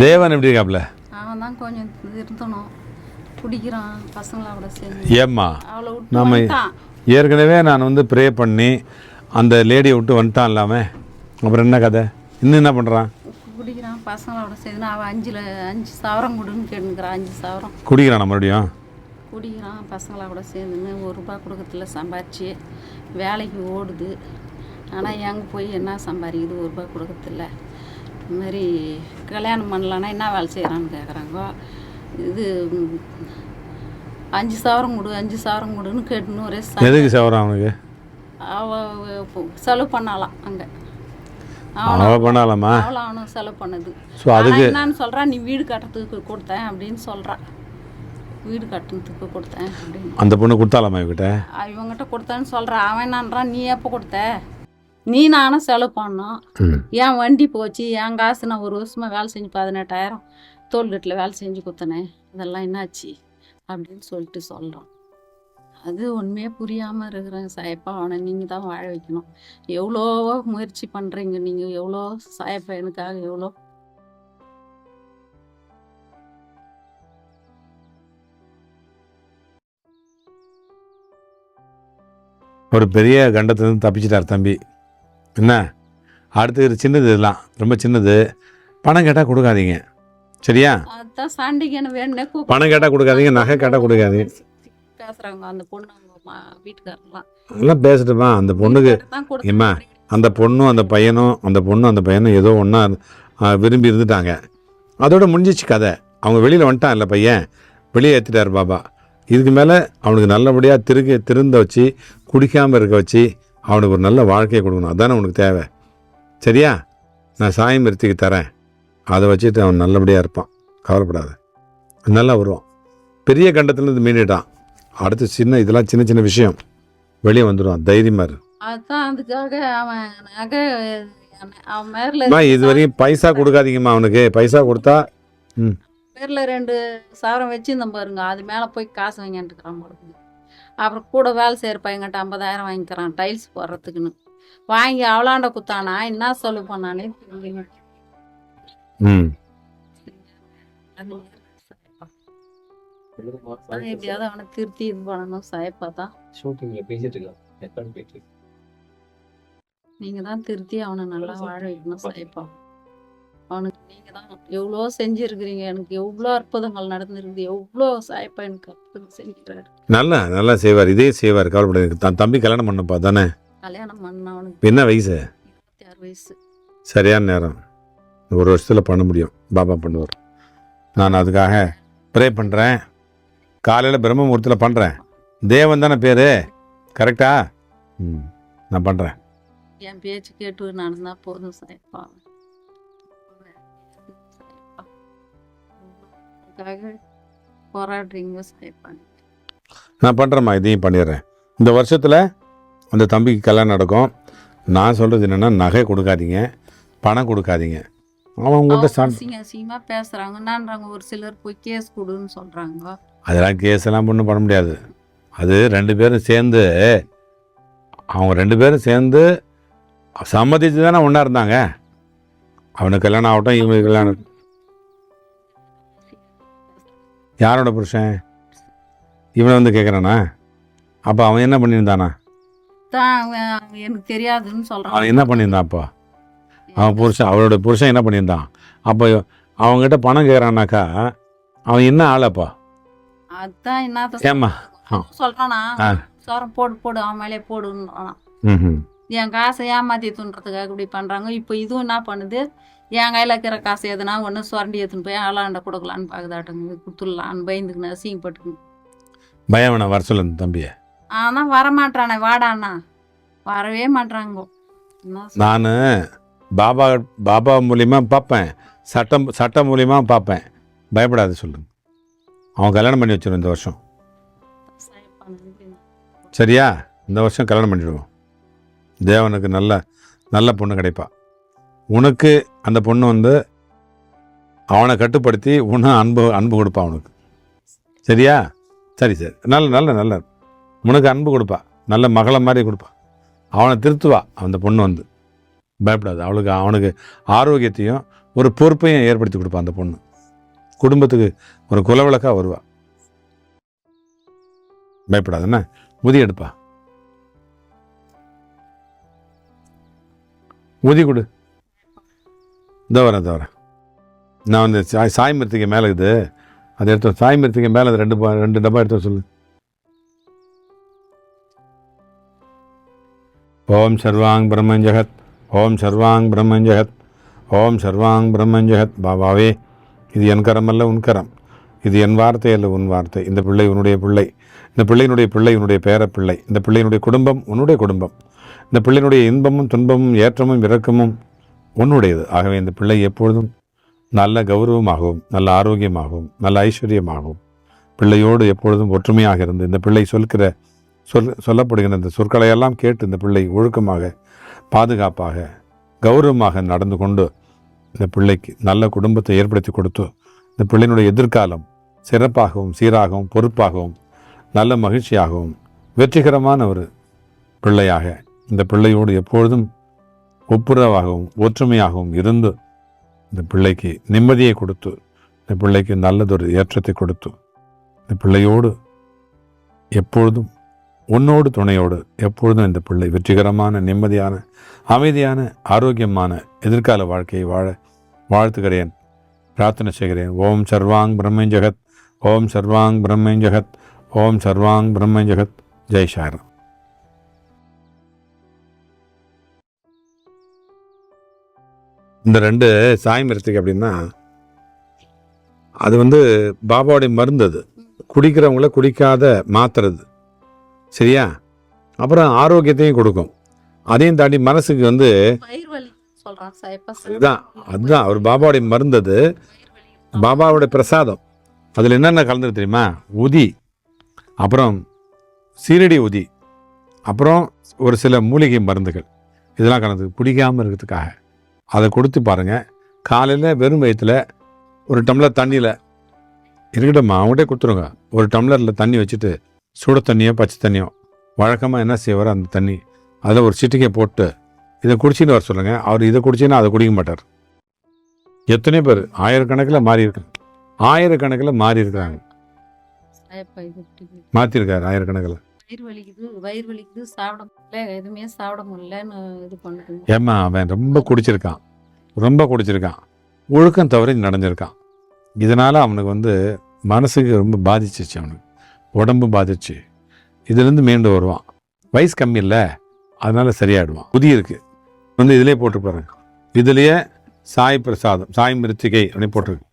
தேவன் எப்படி இருக்காப்ல? அவன் தான் கொஞ்சம் இருந்தணும் குடிக்கிறான் பசங்களோட சேர்ந்து. ஏம்மா நம்ம ஏற்கனவே நான் வந்து ப்ரே பண்ணி அந்த லேடியை விட்டு வந்துட்டான் இல்லாமல் அப்புறம் என்ன கதை? இன்னும் என்ன பண்ணுறான் குடிக்கிறான் பசங்களோட சேர்ந்து. அவன் அஞ்சில் அஞ்சு சவரம் கொடுன்னு கேட்டுக்கிறான் அஞ்சு சவரம். குடிக்கிறான் மறுபடியும்? குடிக்கிறான் பசங்களோட சேர்ந்துன்னு ஒரு ரூபா கொடுக்கறதில்ல சம்பாரிச்சு வேலைக்கு ஓடுது. ஆனால் எங்கே போய் என்ன சம்பாதிக்குது ஒரு ரூபா கொடுக்கறதில்ல இந்த மாதிரி கல்யாணம் பண்ணலான்னா என்ன வேலை செய்கிறான்னு கேட்குறாங்க இது அஞ்சு சவரம் கொடு அஞ்சு சவரம் கொடுன்னு கேட்டுன்னு ஒரே எதுக்கு சேவறான் அவனுக்கு? அவ அவ செலவு பண்ணாலாம் அங்கே. அவ பண்ணாலாமா அவளை அவனும் செலவு பண்ணுது. ஸோ அதுக்கு என்னன்னு சொல்கிறான் நீ வீடு கட்டுறதுக்கு கொடுத்தேன் அப்படின்னு சொல்கிறான் வீடு கட்டுறதுக்கு கொடுத்தேன் அப்படின்னு. அந்த பொண்ணு கொடுத்தாலாமா இவங்கிட்ட கொடுத்தேன்னு சொல்கிறான் அவன் என்னன்றான் நீ எப்போ கொடுத்த? நீ நானும் செலவு பண்ணோம். என் வண்டி போச்சு என் காசு நான் ஒரு வருஷமாக வேலை செஞ்சு பதினெட்டாயிரம். தோல்கட்டில் வேலை செஞ்சு கொடுத்தனேன் இதெல்லாம் என்னாச்சு? அப்படின்னு சொல்லிட்டு சொல்கிறான் அது உண்மையே புரியாமல் இருக்கிறேன் சாயப்பா. அவனை நீங்கள் தான் வாழ வைக்கணும். எவ்வளோ முயற்சி பண்ணுறீங்க நீங்கள் எவ்வளோ சாயப்பா எனக்காக எவ்வளோ? ஒரு பெரிய கண்டத்துலேருந்து தப்பிச்சிட்டார் தம்பி. என்ன? அடுத்து இது சின்னது இதெல்லாம். ரொம்ப சின்னது. பணம் கேட்டால் கொடுக்காதீங்க. சரியா? பணம் கேட்டால் கொடுக்காதீங்க நகை கேட்டால் கொடுக்காதீங்க. பேசுகிறாங்க அந்த பொண்ணு எல்லாம் பேசட்டுமா? அந்த பொண்ணுக்கு ஏம்மா, அந்த பொண்ணும் அந்த பையனும் அந்த பொண்ணும் அந்த பையனும் ஏதோ ஒன்றா விரும்பி இருந்துட்டாங்க. அதோட முடிஞ்சிச்சு கதை. அவங்க வெளியில் வந்துட்டான் இல்லை பையன். வெளியே ஏற்றிட்டார் பாபா. இதுக்கு மேலே அவனுக்கு நல்லபடியாக திருக்க திருந்த வச்சு குடிக்காமல் இருக்க வச்சு அவனுக்கு ஒரு நல்ல வாழ்க்கையை கொடுக்கணும். அதானே உனக்கு தேவை. சரியா? நான் சாயமிருத்திக்கு தரேன். அதை வச்சுட்டு அவன் நல்லபடியாக இருப்பான். கவலைப்படாத. நல்லா வருவான். பெரிய கண்டத்துலேருந்து மீண்டுட்டான். அடுத்து சின்ன இதெல்லாம் சின்ன சின்ன விஷயம். வெளியே வந்துடுவான். தைரியமாக இரு. அதுதான் அதுக்காக அவன் நகை அவன் மேரில் அம்மா இது வரையும் பைசா கொடுக்காதீங்கம்மா அவனுக்கு. பைசா கொடுத்தா ம். பேரில் ரெண்டு சவரம் வச்சுருந்தோம் பாருங்க. அது மேலே போய் காசு வாங்கிட்டுக்கிறான் போடுது அப்புறம் கூட வேலை செய்கிற பையன்கிட்ட ஐம்பதாயிரம் வாங்கிக்கிறான் டைல்ஸ் போடுறதுக்குன்னு. வாங்கி அவளாண்ட குத்தானா? என்ன சொல்லு பண்ணானே தெரியல. ம். அது நான் எப்படியாவது அவனை திருத்தி இது பண்ணணும் சாயப்பா தான். நீங்கள் தான் திருத்தி அவனை நல்லா வாழ வைக்கணும் சாயப்பா. அவனுக்கு நீங்கள் தான் எவ்வளோ செஞ்சுருக்கிறீங்க? எனக்கு எவ்வளோ அற்புதங்கள் நடந்திருக்குது? எவ்வளோ சாயப்பா எனக்கு அற்புதம் செஞ்சுக்கிறாரு நல்லா நல்லா செய்வார். இதே செய்வார். கவலைப்படாது தன் தம்பி கல்யாணம் பண்ணப்பா தானே? கல்யாணம் பண்ண அவனுக்கு என்ன வயசு? இருபத்தி ஆறு வயசு. சரியான நேரம். ஒரு வருஷத்தில் பண்ண முடியும். பாபா பண்ணுவார். நான் அதுக்காக ப்ரே பண்ணுறேன் காலையில் பிரம்மமுகூர்த்தத்தில் பண்ணுறேன் தேவன் தானே பேர்? கரெக்டா ம். நான் பண்ணுறேன் என் பேச்சு கேட்டு நடந்தா போதும் சாயப்பா. அதுக்காக போராடுறீங்க சாயப்பா நான் பண்ணுறேம்மா இதையும் பண்ணிடுறேன். இந்த வருஷத்தில் அந்த தம்பிக்கு கல்யாணம் நடக்கும். நான் சொல்கிறது என்னென்னா நகை கொடுக்காதீங்க பணம் கொடுக்காதீங்க. அவன் உங்கள்கிட்ட அசிங்க அசிங்கமா பேசுறாங்க என்னன்றாங்க ஒரு சிலர் போய் கேஸ் கொடுன்னு சொல்றாங்க. அதெல்லாம் கேஸ் எல்லாம் ஒன்றும் பண்ண முடியாது. அது ரெண்டு பேரும் சேர்ந்து அவங்க ரெண்டு பேரும் சேர்ந்து சம்மதிச்சு தானே ஒன்றா இருந்தாங்க. அவனுக்கு கல்யாணம் ஆகட்டும் இவனுக்கு கல்யாணம் யாரோட புருஷன்? இவனை வந்து கேட்குறானா அப்போ அவன் என்ன பண்ணியிருந்தானா? தான் அவன் அவன் எனக்கு தெரியாதுன்னு அவன் சொல்றான் என்ன பண்ணியிருந்தான் அப்போ? அவன் புருஷன் அவளோட புருஷன் என்ன பண்ணியிருந்தான்? அப்போ அவங்ககிட்ட பணம் கேட்குறானாக்கா அவன் என்ன ஆளப்பா அதான் என்ன ஏம்மா? ஆ. சோரம் போடு போடு அவன் மேலே போடுன்றானா. ம் என் காசை ஏமாத்தி துன்றதுக்காக இப்படி பண்றாங்க. இப்போ இதுவும் என்ன பண்ணுது? என் கையில் இருக்கிற காசு எதுனா ஒன்று சுரண்டி எடுத்துன்னு போய் ஆளாண்ட கொடுக்கலான்னு பார்க்குதாட்டங்க கொடுத்துடலான்னு பயந்துக்குன்னு அசிங்கப்பட்டுக்குன்னு பயம் வேணாம் வர சொல்லு தம்பியை. ஆனால் வரமாட்டானே வாடாண்ணா வரவே சொல்றது? நான் பாபா பாபா மூலியமா பார்ப்பேன். சட்டம் சட்டம் மூலியமா பார்ப்பேன். பயப்படாத சொல்லுங்க அவன் கல்யாணம் பண்ணி வச்சிருவோம் இந்த வருஷம். சரியா? இந்த வருஷம் கல்யாணம் பண்ணிடுவோம். தேவனுக்கு நல்ல நல்ல பொண்ணு கிடைப்பா. உனக்கு அந்த பொண்ணு வந்து அவனை கட்டுப்படுத்தி உன்னை அன்பு அன்பு கொடுப்பா அவனுக்கு. சரியா? சரி சரி. நல்ல நல்ல நல்ல. உனக்கு அன்பு கொடுப்பா. நல்ல மகளை மாதிரி கொடுப்பா. அவனை திருத்துவா அந்த பொண்ணு வந்து. பயப்படாது. அவளுக்கு அவனுக்கு ஆரோக்கியத்தையும் ஒரு பொறுப்பையும் ஏற்படுத்தி கொடுப்பா அந்த பொண்ணு. குடும்பத்துக்கு ஒரு குலவிளக்காக வருவா. பயப்படாது. என்ன? உதி எடுப்பா. உதி கொடு. இதோ வரேன் இதோ வரேன் நான் வந்து சாய் சாய் மரத்துக்கு மேலே இருக்குது. அதை எடுத்து சாய் மரத்துக்கு மேலே அது ரெண்டு ரெண்டு டப்பா எடுத்து சொல்லு. ஓம் சர்வாங் பிரம்மன் ஜெகத். ஓம் சர்வாங் பிரம்மன் ஜெகத். ஓம் சர்வாங் பிரம்மன் ஜெகத். பாபாவே இது என் கரம் அல்ல உன் கரம். இது என் வார்த்தை அல்ல உன் வார்த்தை. இந்த பிள்ளை உன்னுடைய பிள்ளை. இந்த பிள்ளையினுடைய பிள்ளை உன்னுடைய பேர பிள்ளை. இந்த பிள்ளையினுடைய குடும்பம் உன்னுடைய குடும்பம். இந்த பிள்ளையினுடைய இன்பமும் துன்பமும் ஏற்றமும் இறக்கமும் உன்னுடையது. ஆகவே இந்த பிள்ளை எப்பொழுதும் நல்ல கௌரவமாகவும் நல்ல ஆரோக்கியமாகவும் நல்ல ஐஸ்வர்யமாகவும் பிள்ளையோடு எப்பொழுதும் ஒற்றுமையாக இருந்து இந்த பிள்ளை சொல்கிற சொல் சொல்லப்படுகிற இந்த சொற்களையெல்லாம் கேட்டு இந்த பிள்ளை ஒழுக்கமாக பாதுகாப்பாக கௌரவமாக நடந்து கொண்டு இந்த பிள்ளைக்கு நல்ல குடும்பத்தை ஏற்படுத்தி கொடுத்து இந்த பிள்ளையினுடைய எதிர்காலம் சிறப்பாகவும் சீராகவும் பொறுப்பாகவும் நல்ல மகிழ்ச்சியாகவும் வெற்றிகரமான ஒரு பிள்ளையாக இந்த பிள்ளையோடு எப்பொழுதும் ஒப்புரவாகவும் ஒற்றுமையாகவும் இருந்து இந்த பிள்ளைக்கு நிம்மதியை கொடுத்து இந்த பிள்ளைக்கு நல்லதொரு ஏற்றத்தை கொடுத்து இந்த பிள்ளையோடு எப்பொழுதும் உன்னோடு துணையோடு எப்பொழுதும் இந்த பிள்ளை வெற்றிகரமான நிம்மதியான அமைதியான ஆரோக்கியமான எதிர்கால வாழ்க்கையை வாழ வாழ்த்துகிறேன். பிரார்த்தனை செய்கிறேன். ஓம் சர்வாங் பிரம்மஞ்சகத். ஓம் சர்வாங் பிரம்மஞ்சகத். ஓம் சர்வாங் பிரம்மஞ்சகத். ஜெய் சாரம் இந்த ரெண்டு சாய் மிருத்திக்கு அப்படின்னா அது வந்து பாபாவுடைய மருந்து அது. குடிக்கிறவங்கள குடிக்காத மாத்துறது சரியா? அப்புறம் ஆரோக்கியத்தையும் கொடுக்கும். அதையும் தாண்டி மனசுக்கு வந்து சாயப்பா அதுதான் அவர் பாபாவுடைய மருந்து அது. பாபாவுடைய பிரசாதம். அதில் என்னென்ன கலந்துருக்கு தெரியுமா? உதி. அப்புறம் சீரடி உதி. அப்புறம் ஒரு சில மூலிகை மருந்துகள். இதெல்லாம் கலந்து பிடிக்காமல் இருக்கிறதுக்காக. அதை கொடுத்து பாருங்கள் காலையில் வெறும் வயிற்றுல ஒரு டம்ளர் தண்ணியில் இருக்கட்டும்மா அவங்ககிட்டே கொடுத்துருங்க. ஒரு டம்ளரில் தண்ணி வச்சுட்டு சுட தண்ணியோ பச்சை தண்ணியோ வழக்கமாக என்ன செய்வார் அந்த தண்ணி அதில் ஒரு சிட்டிகை போட்டு இதை குடிச்சின்னு வர சொல்லுங்கள் அவர் இதை குடிச்சின்னா அதை குடிக்க மாட்டார். எத்தனை பேர்? ஆயிரக்கணக்கில் மாறி இருக்கு. ஆயிரக்கணக்கில் மாறி இருக்கிறாங்க. மாற்றிருக்காரு ஆயிரக்கணக்கில். வயிறு வலிக்குது வயிறு வலிக்குது சாப்பிட முடியல எதுவுமே சாப்பிட முடியலன்னு இது பண்ணுறேன் ஏம்மா அவன் ரொம்ப குடிச்சிருக்கான். ரொம்ப குடிச்சிருக்கான். ஒழுக்கம் தவறி நடந்திருக்கான். இதனால் அவனுக்கு வந்து மனசுக்கு ரொம்ப பாதிச்சிச்சு அவனுக்கு. உடம்பு பாதிச்சு. இதுலேருந்து மீண்டு வருவான். வயசு கம்மி இல்லை. அதனால் சரியாயிடுவான். புதிய இருக்குது வந்து இதிலே போட்டு பாருங்க இதுலேயே சாய் பிரசாதம் சாய் மிருத்திகை அப்படின்னு போட்டிருக்கு.